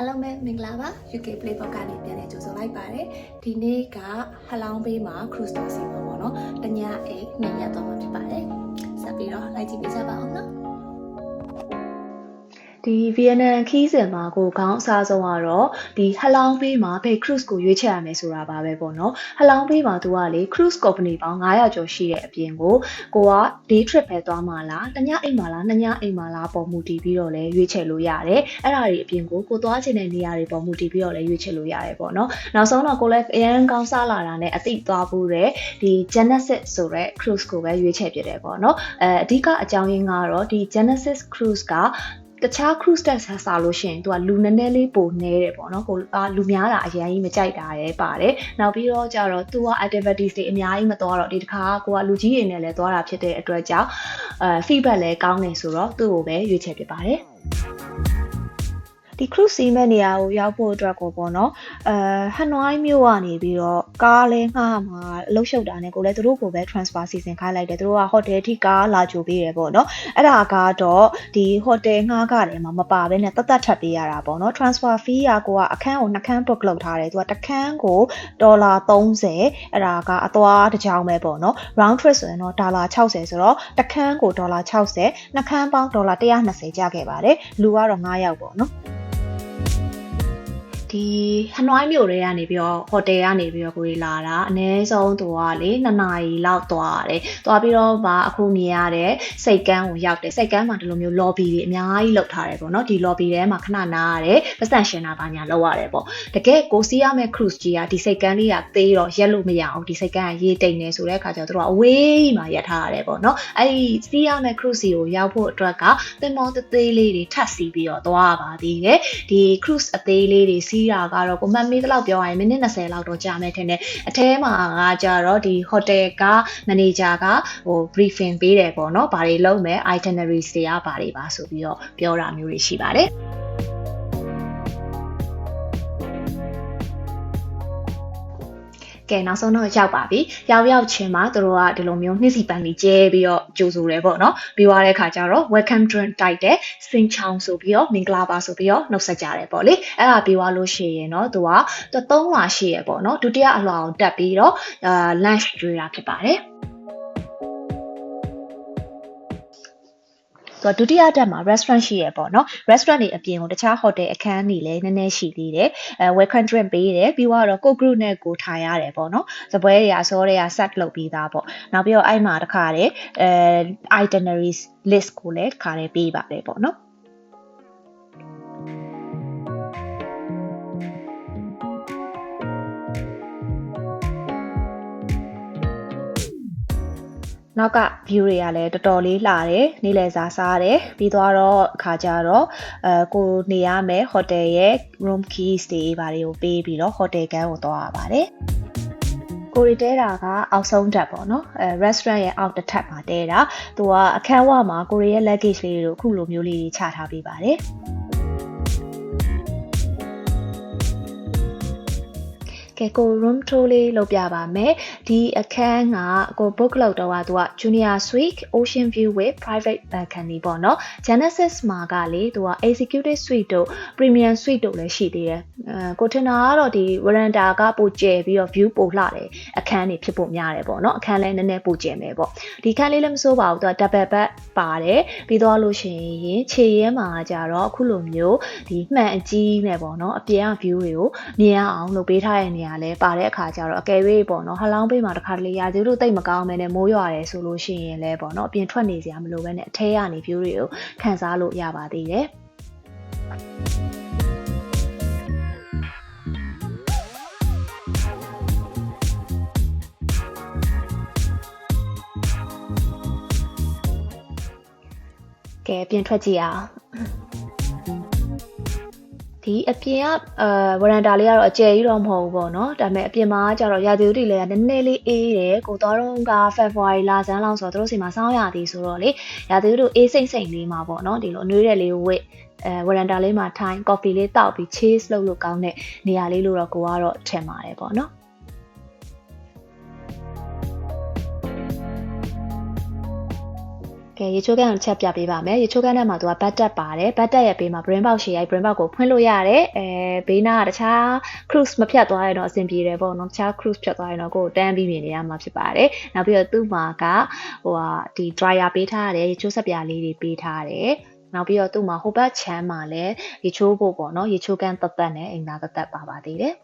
အားလုံးပဲမင်္ဂလာပါ UK Playbook ကနေပြန်လည်ကြိုဆိုလိုက်ပါတယ်ဒီနေ့ကဟလောင်းဘေးမှာ cruise သွားစီမှာပေါ့နော်တညအိတ်နှစ်ရက်သွားမှာဖြစ်ပါတယ်ဆက်ပြီးတော့လိုက်ကြည့်ပေးကြပါအောင်နော် ဒီ Vietnam ခီးစဉ်မှာကိုခေါင်းအစားဆုံးကတော့ဒီဟလောင်းဘေးမှာဘယ် cruise ကိုရွေးချယ်ရမယ်ဆိုတာပါပဲပေါ့နော်ဟလောင်းဘေးမှာသူကလေ cruise company ပေါင်း900ကျော်ရှိတဲ့အပြင်ကိုကိုက day trip ပဲသွားမှာလားတညအိမ်မှာလားနှစ်ညအိမ်မှာလားပုံမူတည်ပြီးတော့လည်းရွေးချယ်လို့ရတယ်အဲ့ဒါတွေအပြင်ကိုကိုသွားချင်တဲ့နေရာတွေပုံမူတည်ပြီးတော့လည်းရွေးချယ်လို့ရတယ်ပေါ့နော်နောက်ဆုံးတော့ကိုလည်းအရန်ကောင်းစားလာတာနဲ့အသိသွားဖို့တဲ့ဒီ Genesis ဆိုတဲ့ cruise ကိုပဲရွေးချယ်ဖြစ်တယ်ပေါ့နော်အဲအဓိကအကြောင်းရင်းကတော့ဒီ Genesis cruise က တခြား cruise တက်ဆာစားလို့ရှိရင်သူကလူနည်းနည်းလေးပိုနေတယ်ပေါ့နော်ကိုအာလူများတာအရင်ကြီးမကြိုက်တာရဲပါတယ်နောက်ပြီးတော့ကြတော့သူက activities တွေအများကြီးမသွားတော့ဒီတစ်ခါကိုကလူကြီးတွေနဲ့လည်းသွားတာဖြစ်တဲ့အတွက်ကြောင့်အဲ feedback လည်းကောင်းနေဆိုတော့သူ့ကိုပဲရွေးချယ်ဖြစ်ပါတယ် ဒီ cruise စီးမဲ့နေရာကိုရောက်ဖို့အတွက်ကိုပေါ့နော်အဲဟနွိုင်းမြို့ကနေပြီးတော့ကားလဲငှားမှာအလုပ်ရှုပ်တာနဲ့ကိုလည်းသူတို့ကိုပဲ transfer စီစဉ်ခိုင်းလိုက်တယ်သူတို့က hotel ထိကားလာကြိုပေးတယ်ပေါ့နော်အဲ့ဒါကတော့ဒီ hotel ငှားကတယ်မှာမပါဘဲနဲ့တတ်တတ်ထပ်ပေးရတာပေါ့နော် transfer fee ကကိုကအခန်းကိုနှစ်ခန်း book လုပ်ထားတယ်သူကတစ်ခန်းကိုဒေါ်လာ30အဲ့ဒါကအသွားတစ်ကြောင်ပဲပေါ့နော် round trip ဆိုရင်တော့ဒေါ်လာ60ဆိုတော့တစ်ခန်းကိုဒေါ်လာ60နှစ်ခန်းပေါင်းဒေါ်လာ120ကျခဲ့ပါတယ်လူကတော့9ယောက်ပေါ့နော် ဒီဟနွိုင်းမြို့တွေကနေပြီးတော့ဟိုတယ်ကနေပြီးတော့ကိုရီလာတာအနည်းဆုံးသူကလေ2နာရီလောက်သွားရတယ်။သွားပြီးတော့ဗာအခုမြင်ရတဲ့စိတ်ကန်းကိုရောက်တယ်။စိတ်ကန်းမှာဒီလိုမျိုး lobby တွေအများကြီးလောက်ထားတယ်ပေါ့နော်။ဒီ lobby ထဲမှာခဏနားရတယ်။ပတ်စံရှင်တာပါညာလောက်ရတယ်ပေါ့။တကယ်ကိုစီးရမယ့် cruise ကြီးကဒီစိတ်ကန်းလေးကသေးတော့ရက်လို့မရအောင်ဒီစိတ်ကန်းကရေးတိတ်နေဆိုတဲ့အခါကျတော့သူတို့ကအဝေးမှာရက်ထားရတယ်ပေါ့နော်။အဲ့ဒီစီးရမယ့် cruise ကြီးကိုရောက်ဖို့အတွက်ကသင်္ဘောသေးသေးလေးတွေထပ်စီးပြီးတော့သွားပါသေးတယ်။ဒီ cruise အသေးလေးတွေစီးတာကတော့ကိုမမေးတလောက်ပြောရရင်မိနစ်20လောက်တော့ကြာမယ်ထင်တယ်အထဲမှာကကြတော့ဒီ hotel က manager ကဟို briefing ပေးတယ်ပေါ့နော်ဘာတွေလုပ်မယ် itineraries တွေကဘာတွေပါဆိုပြီးတော့ပြောတာမျိုးတွေရှိပါတယ် ကဲနောက်ဆုံးတော့ရောက်ပါပြီရောက်ရောက်ချင်းမှာတို့ကဒီလိုမျိုးနှိစီပန်းလေးကျဲပြီးတော့ကြိုဆိုတယ်ပေါ့နော်ပြီးသွားတဲ့ခါကျတော့ welcome drink တိုက်တယ်စင်ချောင်းဆိုပြီးတော့မင်္ဂလာပါဆိုပြီးတော့နှုတ်ဆက်ကြတယ်ပေါ့လေအဲ့ဒါပြီးသွားလို့ရှိရင်တော့သူကသူသုံးလွာရှိရပေါ့နော်ဒုတိယအလွာကိုတက်ပြီးတော့အာ lunch ကျွေးတာဖြစ်ပါတယ် ဆိုတော့ဒုတိယတက်မှာ restaurant ရှိရပေါ့နော် restaurant တွေအပြင်ကိုတခြား hotel အခန်းတွေလည်းနည်းနည်းရှိသေးတယ်အဲ welcome drink ပေးတယ်ပြီးတော့ကို group နဲ့ကိုထိုင်ရတယ်ပေါ့နော်စပွဲတွေအစောတွေက set လုပ်ပြီးသားပေါ့နောက်ပြီးတော့အဲ့မှာတခါတည်းအဲ itineraries list ကိုလည်းတခါတည်းပေးပါတယ်ပေါ့နော် နောက်က view တွေကလည်းတော်တော်လေးလှတယ်နေ့လည်စာစားတယ်ပြီးသွားတော့အခါကျတော့အဲကိုနေရမယ် hotel ရဲ့ room keys တွေဘာတွေကိုပေးပြီးတော့ hotel ကန်းကိုသွားရပါတယ်ကိုရီတဲတာကအောက်ဆုံးတက်ပေါ့နော်အဲ restaurant ရဲ့အောက်တစ်ထပ်မှာတဲတာသူကအခန်းဝမှာကိုရီရဲ့ luggage လေးတွေကိုအခုလိုမျိုးလေးချထားပေးပါတယ် ကဲကို room tour လေးလုပ်ပြပါမယ်ဒီအခန်းကကို book လုပ်တော့ကသူက junior suite ocean view with private balcony ပေါ့နော် genesis မှာကလေသူက executive suite တို့ premium suite တို့လည်းရှိသေးတယ်အဲကိုထင်တာကတော့ဒီ veranda ကပိုကျယ်ပြီးတော့ view ပိုလှတယ်အခန်းတွေဖြစ်ဖို့များတယ်ပေါ့နော်အခန်းလည်းနည်းနည်းပိုကျယ်မယ်ပေါ့ဒီခန်းလေးလည်းမစိုးပါဘူးသူက double bed ပါတယ်ပြီးတော့လို့ရှိရင်ခြေရဲမှာကြတော့အခုလိုမျိုးဒီမှန်အကြီးနဲ့ပေါ့နော်အပြင်က view တွေကိုမြင်ရအောင်လုပ်ပေးထားတဲ့နေရာလဲပါတဲ့အခါကျတော့အကယ်၍ပေါ့နော်ဟလောင်းပေးမှာတစ်ခါတလေရာသီဥတုတိတ်မကောင်းမဲနဲ့မိုးရွာတယ်ဆိုလို့ရှိရင်လဲပေါ့နော်အပြင်ထွက်နေစရာမလိုဘဲနဲ့အထဲကနေ view တွေကိုခံစားလို့ရပါသေးတယ်ကဲပြင်ထွက်ကြည့်အောင် ဒီအပြင်ကအဲဝရန်တာလေးကတော့အကျယ်ကြီးတော့မဟုတ်ဘူးပေါ့နော်ဒါပေမဲ့အပြင်မှာကျတော့ရာသီဥတုလေးကနည်းနည်းလေးအေးတယ်ကိုသွားတော့က February လဆန်းလောက်ဆိုတော့တို့စီမှာစောင်းရသည်ဆိုတော့လေရာသီဥတုအေးစိမ့်စိမ့်လေးမှာပေါ့နော်ဒီလိုအနှွေးတဲ့လေးဝစ်အဲဝရန်တာလေးမှာထိုင် coffee လေးတောက်ပြီး cheese လုပ်လို့ကောင်းတဲ့နေရာလေးလို့တော့ကိုကတော့ထင်ပါတယ်ပေါ့နော် ကဲရေချိုးကန်ကိုချက်ပြပေးပါမယ်ရေချိုးကန်ထဲမှာသူကဘတ်တက်ပါတယ်ဘတ်တက်ရဲ့ဘေးမှာ brain box ရှေ့ရိုက် brain box ကိုဖွင့်လို့ရတယ်အဲဘေးနားကတခြား cruise မဖြတ်သွားရတော့အဆင်ပြေတယ်ပေါ့နော်တခြား cruise ဖြတ်သွားရင်တော့ကိုယ်တန်းပြီးမြင်နေရမှာဖြစ်ပါတယ်နောက်ပြီးတော့သူ့မှာကဟိုဟာဒီ dryer ပေးထားရတယ်ရေချိုးဆက်ပြားလေးတွေပေးထားတယ်နောက်ပြီးတော့သူ့မှာဟိုဘက်ချမ်းမှာလည်းရေချိုးဖို့ပေါ့နော်ရေချိုးကန်တသက်နဲ့အိမ်သာတသက်ပါပါသေးတယ်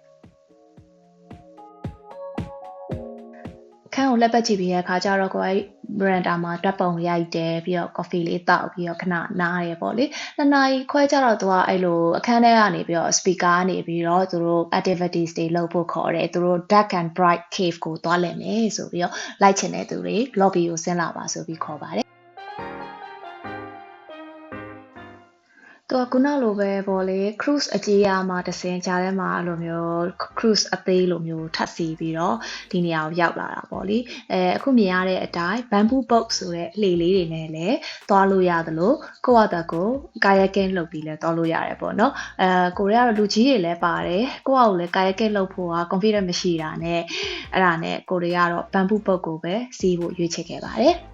ခန်းကိုလက်ပတ်ကြည့်ပြီးတဲ့အခါကျတော့ကိုယ် က branda မှာဓာတ်ပုံရိုက်တယ်ပြီးတော့ coffee လေးတောက်ပြီးတော့ခဏနားရပေါ့လေနှစ်နာရီခွဲကျတော့သူကအဲ့လိုအခန်းထဲကနေပြီးတော့ speaker ကနေပြီးတော့သူတို့ activities တွေလုပ်ဖို့ခေါ်တယ်သူတို့ dark and bright cave ကိုသွားလည်မယ်ဆိုပြီးတော့လိုက်ချင်တဲ့သူတွေ lobby ကိုဆင်းလာပါဆိုပြီးခေါ်ပါတယ် သူကခုနလိုပဲပေါ့လေ cruise အကြီးအမှာတစင်ကြားထဲမှာအဲ့လိုမျိုး cruise အသေးလိုမျိုးထပ်စီပြီးတော့ဒီနေရာကိုရောက်လာတာပေါ့လေအဲအခုမြင်ရတဲ့အတိုင်း bamboo boat ဆိုတဲ့လှေလေးတွေနဲ့လည်းသွားလို့ရသလိုကိုယ့်အတကို kayaking လုပ်ပြီးလည်းသွားလို့ရတယ်ပေါ့နော်အဲကိုရီးယားတော့လူကြီးတွေလည်းပါတယ်ကိုယ့်အကိုလည်း kayaking လုပ်ဖို့က confident မရှိတာနဲ့အဲ့ဒါနဲ့ကိုရီးယားတော့ bamboo boat ကိုပဲစီးဖို့ရွေးချယ်ခဲ့ပါတယ်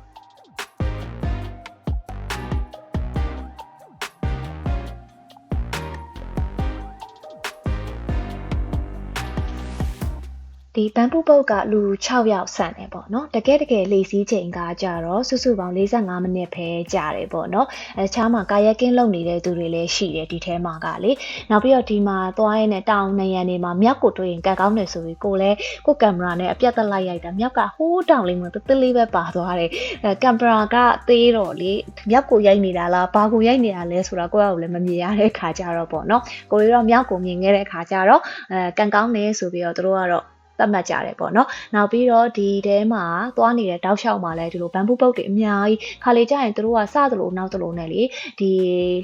ဒီဘန်ပူပုတ်ကလူ6ယောက်ဆန့်တယ်ပေါ့နော်တကယ်တကယ်လေစီးချိန်ကကြတော့စုစုပေါင်း45မိနစ်ပဲကြာတယ်ပေါ့နော်အဲချားမှာကာယကင်းလုပ်နေတဲ့သူတွေလည်းရှိတယ်ဒီထဲမှာကလေနောက်ပြီးတော့ဒီမှာသွားရင်းနဲ့တောင်နေရန်တွေမှာမြောက်ကိုတွေ့ရင်ကတ်ကောင်းတယ်ဆိုပြီးကိုလည်းကိုကင်မရာနဲ့အပြတ်သက်လိုက်ရိုက်တာမြောက်ကဟိုးတောင်လေးမှာတသလေးပဲပါသွားတယ်အဲကင်မရာကသေးတော့လေမြောက်ကိုရိုက်နေတာလားဘာကိုရိုက်နေတာလဲဆိုတာကိုယ့်အကိုလည်းမမြင်ရတဲ့ခါကြတော့ပေါ့နော်ကိုရီတော့မြောက်ကိုမြင်ခဲ့တဲ့ခါကြတော့အဲကန်ကောင်းတယ်ဆိုပြီးတော့တို့ကတော့ သတ်မှတ်ကြတယ်ပေါ့နော်။နောက်ပြီးတော့ဒီထဲမှာသွားနေတဲ့တောက်လျှောက်မှာလည်းဒီလိုဘန်ပူပုတ်တွေအများကြီးခါလေကြာရင်တို့ကစသလိုနောက်သလိုနဲ့လေဒီ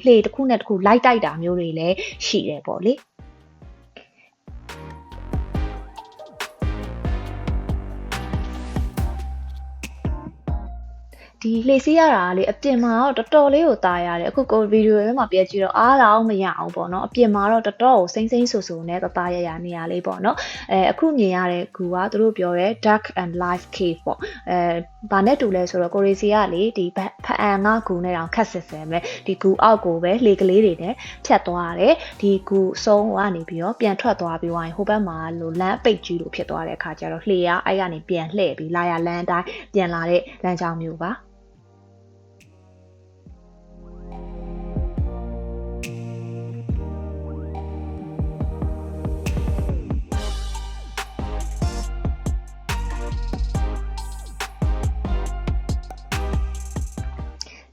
လှေတစ်ခုနဲ့တစ်ခုလိုက်တိုက်တာမျိုးတွေလည်းရှိတယ်ပေါ့လေ။ ဒီလှေစီးရတာကလေအပြင်မှာတော့တော်တော်လေးကိုตายရတယ်အခုကိုဗီဒီယိုထဲမှာပြကြည့်တော့အားတော့မရအောင်ပေါ့နော်အပြင်မှာတော့တော်တော်ကိုစိမ့်စိမ့်ဆူဆူနဲ့တသားရရနေရလေးပေါ့နော်အဲအခုမြင်ရတဲ့ကူကသူတို့ပြောတဲ့ dark and life cave ပေါ့အဲဘာနဲ့တူလဲဆိုတော့ကိုရီစီကလေဒီဖအန်ကကူနဲ့တောင်ခက်ဆစ်ဆဲမယ်ဒီကူအောက်ကိုပဲလေကလေးတွေနဲ့ဖြတ်သွားရတယ်ဒီကူဆုံးကနေပြီးတော့ပြန်ထွက်သွားပြီးဝိုင်းဟိုဘက်မှာလိုလမ်းပိတ်ကြီးလိုဖြစ်သွားတဲ့အခါကျတော့လှေကအဲ့ကနေပြန်လှည့်ပြီးလာရလမ်းအတိုင်းပြန်လာတဲ့လမ်းကြောင်းမျိုးပါ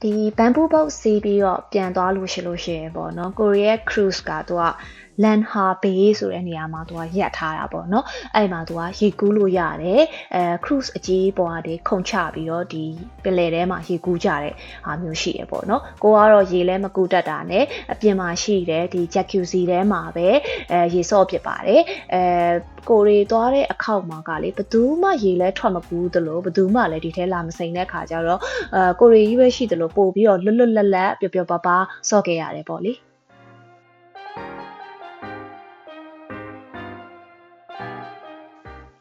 ဒီဘန်ပူပုတ်စီးပြီးတော့ပြန်သွားလို့ရှိလို့ရှိရင်ပေါ့နော်ကိုရီးယား cruise ကသူက land harbour ဆိုတဲ့နေရာမှာသူကရက်ထားတာပေါ့နော်အဲ့မှာသူကရေကူးလို့ရတယ်အဲ cruise အကြီးပေါ်ကနေခုန်ချပြီးတော့ဒီပင်လယ်ထဲမှာရေကူးကြတဲ့ဟာမျိုးရှိရပေါ့နော်ကိုကတော့ရေလဲမကူတတ်တာနဲ့အပြင်မှာရှိတဲ့ဒီ jacuzzi ထဲမှာပဲအဲရေဆော့ဖြစ်ပါတယ်အဲကိုရီသွားတဲ့အခောက်မှာကလေဘယ်သူမှရေလဲထွက်မကူးသလိုဘယ်သူမှလည်းဒီထဲလာမစိမ့်တဲ့ခါကျတော့အဲကိုရီကြီးပဲရှိသလိုပို့ပြီးတော့လွတ်လွတ်လပ်လပ်ပျော်ပျော်ပါပါဆော့ခဲ့ရတယ်ပေါ့လေ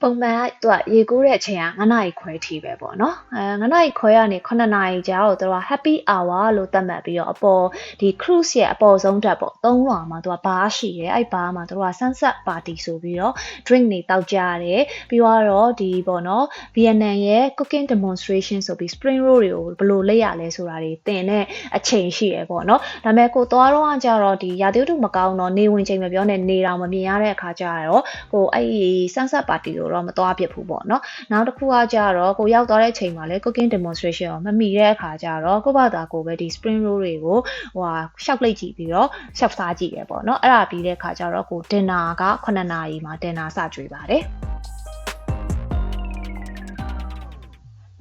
ပုံမှန်ကသူကရေကူးတဲ့အချိန်က9နာရီခွဲထိပဲပေါ့နော်အဲ9နာရီခွဲကနေ9နာရီကြာတော့သူက happy hour လို့သတ်မှတ်ပြီးတော့အပေါ်ဒီ cruise ရဲ့အပေါ်ဆုံးတက်ပေါ့သုံးလွှာမှာသူကဘားရှိတယ်အဲ့ဘားမှာသူက sunset party ဆိုပြီးတော့ drink တွေတောက်ကြရတယ်ပြီးတော့ဒီပေါ့နော် Vietnam ရဲ့ cooking demonstration ဆိုပြီး spring roll တွေကိုဘယ်လိုလုပ်ရလဲဆိုတာတွေသင်တဲ့အချိန်ရှိရပေါ့နော်ဒါပေမဲ့ကိုသွားတော့ကကြတော့ဒီရာသီဥတုမကောင်းတော့နေဝင်ချိန်မပြောနဲ့နေတောင်မမြင်ရတဲ့အခါကျတော့ကိုအဲ့ဒီ sunset party ကိုတော့မသွားဖြစ်ဘူးပေါ့နော်နောက်တစ်ခုကကြတော့ကိုရောက်သွားတဲ့အချိန်မှာလေ cooking demonstration ကိုမမီတဲ့အခါကျတော့ကိုယ့်ဘာသာကိုပဲဒီ spring roll တွေကိုဟိုဟာရှောက်လိုက်ကြည့်ပြီးတော့ရှောက်စားကြည့်ရပေါ့နော်အဲ့ဒါပြီးတဲ့အခါကျတော့ကို dinner က9နာရီမှာ dinner စကြွေးပါတယ်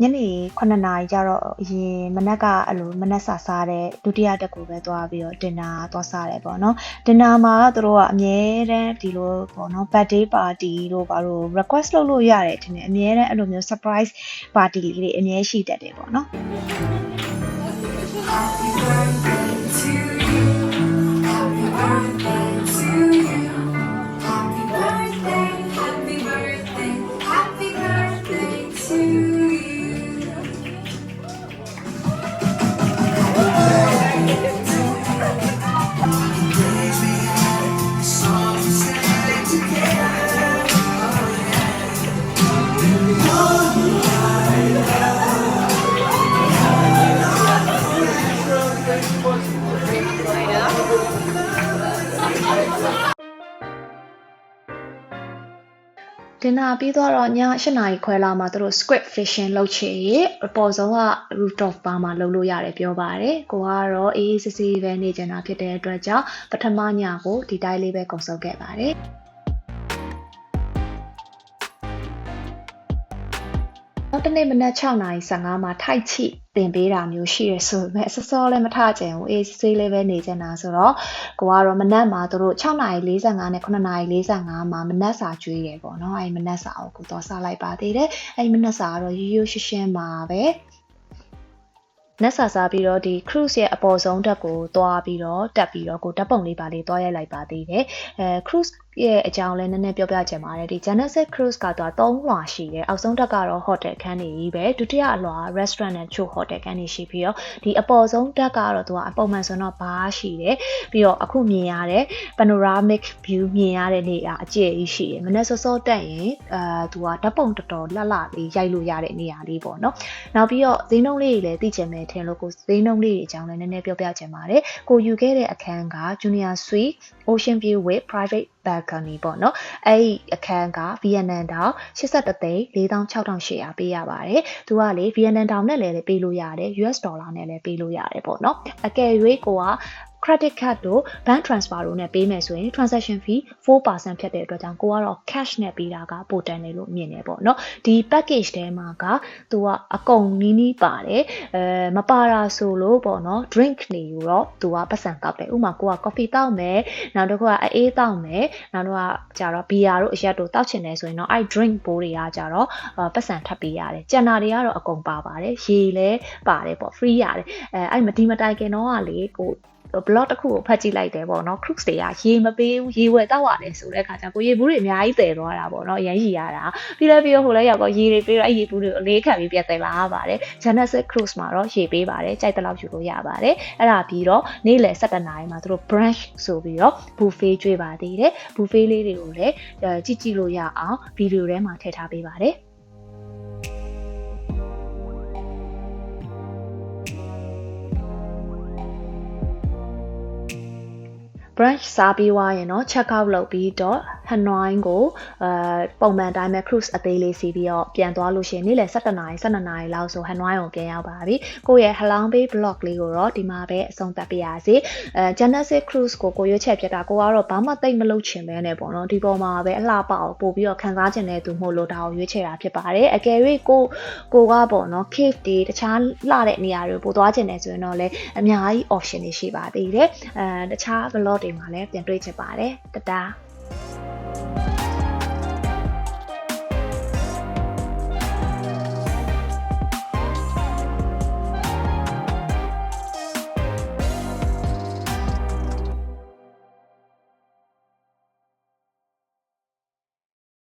ညနေ9နာရီကျတော့အရင်မနက်ကအဲ့လိုမနက်စာစားတဲ့ဒုတိယတက်ကိုပဲသွားပြီးတော့တင်နာသွားစားတယ်ပေါ့နော်တင်နာမှာကသူတို့ကအမြဲတမ်းဒီလိုပေါ့နော် birthday party တို့ဘာလို့ request လုပ်လို့ရတယ်ထင်တယ်အမြဲတမ်းအဲ့လိုမျိုး surprise party လေးတွေအမြဲရှိတတ်တယ်ပေါ့နော် Happy birthday ဒင်နာပြီးတော့ည8နာရီခွဲလာမှသူတို့ script fishing လုပ်ချင်ရေအပေါ်ဆုံးက rooftop bar မှာလုပ်လို့ရတယ်ပြောပါတယ်ကိုကတော့အေးအေးဆေးဆေးပဲနေကျင်တာဖြစ်တဲ့အတွက်ကြောင့်ပထမညကိုဒီတိုင်းလေးပဲကုန်ဆုံးခဲ့ပါတယ် တစ်နေ့မနက်6:15မှာထိုက်ချိတင်ပေးတာမျိုးရှိရဆိုပေမဲ့စောစောလည်းမထကြင်ဘူးအေးဆေးလေးပဲနေကြတာဆိုတော့ကိုကတော့မနက်မှာတို့6:45နဲ့9:45မှာမနက်စာကျွေးရပေါ့နော်အဲဒီမနက်စာကိုကိုတော့စားလိုက်ပါသေးတယ်အဲဒီမနက်စာကတော့ရိုးရိုးရှင်းရှင်းပါပဲနက်ဆာစားပြီးတော့ဒီ cruise ရဲ့အပေါ်ဆုံးတက်ကိုသွားပြီးတော့တက်ပြီးတော့ကိုဓာတ်ပုံလေးပါလေးသွားရိုက်လိုက်ပါသေးတယ်အဲ cruise ရဲ့အကြောင်းလဲနည်းနည်းပြောပြချင်ပါတယ်ဒီ Genesis Cruise ကတော့3လွှာရှိတယ်အောက်ဆုံးတက်ကတော့ hotel ခန်းနေကြီးပဲဒုတိယအလွှာ restaurant နဲ့ချို့ hotel ခန်းနေရှိပြီးတော့ဒီအပေါ်ဆုံးတက်ကတော့သူကအပုံမှန်ဆိုတော့ဘားရှိတယ်ပြီးတော့အခုမြင်ရတဲ့ panoramic view မြင်ရတဲ့နေရာအကျယ်ကြီးရှိတယ်မနေ့စောစောတက်ရင်အာသူကဓာတ်ပုံတော်တော်လှလှလေးရိုက်လို့ရတဲ့နေရာလေးပေါ့နော်နောက်ပြီးတော့ဈေးနှုန်းလေးတွေလည်းသိချင်မယ်ထင်လို့ကိုဈေးနှုန်းလေးတွေအကြောင်းလည်းနည်းနည်းပြောပြချင်ပါတယ်ကိုယူခဲ့တဲ့အခန်းက Junior Suite Ocean View with Private balcony ပေါ့နော်အဲ့ဒီအခန်းက Vietnam တောင်83သိန်း46,800ပေးရပါတယ်သူကလေ Vietnam တောင်နဲ့လည်းပေးလို့ရတယ် US ဒေါ်လာနဲ့လည်းပေးလို့ရတယ်ပေါ့နော်အကယ်၍ကိုက credit card တို့ bank transfer တို့နဲ့ပေးမယ်ဆိုရင် transaction fee 4%ဖြတ်တဲ့အတွက်ကြောင့်ကိုကတော့ cash နဲ့ပေးတာကပိုတန်တယ်လို့မြင်တယ်ပေါ့နော်ဒီ package ထဲမှာကသူကအကုန်နီးနီးပါတယ်အဲမပါတာဆိုလို့ပေါ့နော် drink နေယူတော့သူကပတ်စံတောက်တယ်ဥပမာကိုက coffee တောက်မယ်နောက်တစ်ခုကအေးတောက်မယ်နောက်တော့ကကြတော့ beer တို့အရက်တို့တောက်ချင်တယ်ဆိုရင်တော့အဲ့ drink ဘိုးတွေကကြတော့ပတ်စံထပ်ပေးရတယ်ကျန်တာတွေကတော့အကုန်ပါပါတယ်ရေလည်းပါတယ်ပေါ့ free ရတယ်အဲအဲ့မဒီမတိုင်ခင်တော့ကလေကို blog တစ်ခုကိုဖတ်ကြည့်လိုက်တယ်ပေါ့နော် crux တွေကရေမပေးဘူးရေဝယ်တောက်ရတယ်ဆိုတဲ့အခါကျကိုရေဘူးတွေအများကြီးတည်သွားတာပေါ့နော်အရင်ရေရတာပြီးလဲပြီးတော့ဟိုလဲရောက်တော့ရေတွေပေးတော့အဲ့ရေဘူးတွေကိုအလေးခံပြီးပြတ်တယ်လာပါတယ် Genesis Cruise မှာတော့ရေပေးပါတယ်ကြိုက်တဲ့လောက်ယူလို့ရပါတယ်အဲ့ဒါပြီးတော့နေ့လယ်7:00နာရီမှာသူတို့ brunch ဆိုပြီးတော့ buffet ကျွေးပါသေးတယ် buffet လေးတွေကိုလည်းကြည့်ကြည့်လို့ရအောင်ဗီဒီယိုထဲမှာထည့်ထားပေးပါတယ် branch စားပြီးွားရင်တော့ check out လုပ်ပြီးတော့ Hanoi ကိုအဲပုံမှန်တိုင်းပဲ cruise အသေးလေးစီးပြီးတော့ပြန်သွားလို့ရှိရင်နေ့လယ်7:00နာရီ12:00နာရီလောက်ဆို Hanoi ကိုပြန်ရောက်ပါပြီကိုယ့်ရဲ့ Halong Bay blog လေးကိုတော့ဒီမှာပဲအဆုံးသတ်ပြရစီအဲ Genesis Cruise ကိုကိုရွေးချက်ပြတာကိုကတော့ဘာမှသိမလုပ်ချင်ပဲနဲ့ပေါ့နော်ဒီပေါ်မှာပဲအလှပအောင်ပို့ပြီးတော့ခံစားချင်တဲ့သူမို့လို့ဒါကိုရွေးချယ်တာဖြစ်ပါတယ်အကယ်၍ကိုကိုကပေါ့နော် cave တွေတခြားလှတဲ့နေရာတွေကိုပို့သွားချင်တယ်ဆိုရင်တော့လည်းအများကြီး option တွေရှိပါသေးတယ်အဲတခြား blog တွေမှာလည်းပြန်တွေ့ချင်ပါတယ်တတား